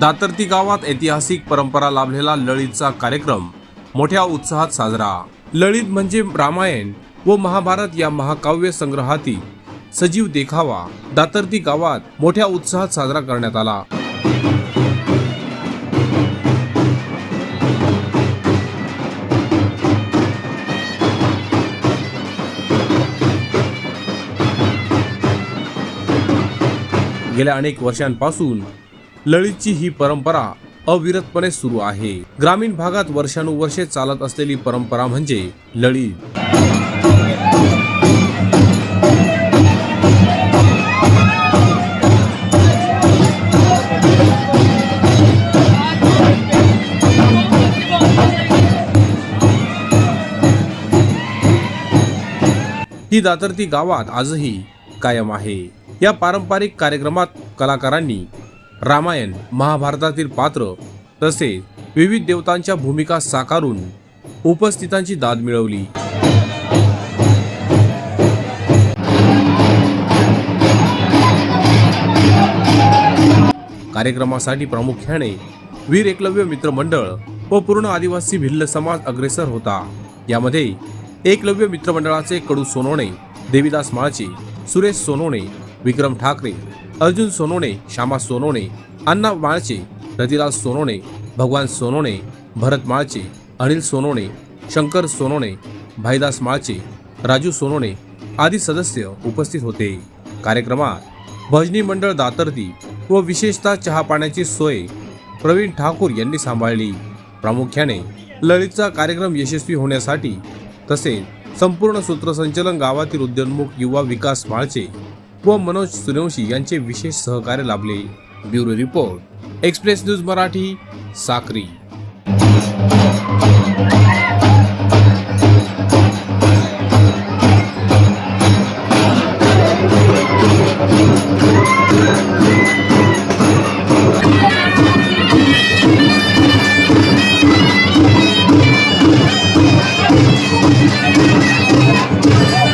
दातर्ती गावात ऐतिहासिक परंपरा लाभलेला लळीतचा कार्यक्रम मोठ्या उत्साहात साजरा. लळीत म्हणजे रामायण व महाभारत या महाकाव्य संग्रहातील सजीव देखावा. दातर्ती गावात मोठ्या उत्साहात साजरा करण्यात आला. गेल्या अनेक वर्षांपासून लळीतची ही परंपरा अविरतपणे सुरू आहे. ग्रामीण भागात वर्षानुवर्षे चालत असलेली परंपरा म्हणजे लळीत ही दातर्ती गावात आजही कायम आहे. या पारंपरिक कार्यक्रमात कलाकारांनी रामायण महाभारतातील पात्र तसेच विविध देवतांच्या भूमिका साकारून उपस्थितांची दाद मिळवली. कार्यक्रमासाठी प्रामुख्याने वीर एकलव्य मित्र मंडळ व पूर्ण आदिवासी भिल्ल समाज अग्रेसर होता. यामध्ये एकलव्य मित्रमंडळाचे कडू सोनवणे देविदास माळचे सुरेश सोनवणे विक्रम ठाकरे अर्जुन सोनवणे श्यामा सोनवणे अण्णा माळचे रतिलाल सोनवणे भगवान सोनवणे भरत माळचे अनिल सोनवणे शंकर सोनवणे भाईदास माळचे राजू सोनवणे आदी सदस्य उपस्थित होते. कार्यक्रमात भजनी मंडळ दातर्दी व विशेषतः चहा पाण्याची सोय प्रवीण ठाकूर यांनी सांभाळली. प्रामुख्याने ललितचा कार्यक्रम यशस्वी होण्यासाठी तसेच संपूर्ण सूत्रसंचलन गावातील उद्योन्मुख युवा विकास माळचे व मनोज सुनवशी यांचे विशेष सहकार्य लाभले bureau report Express News Marathi Sakri Yeah.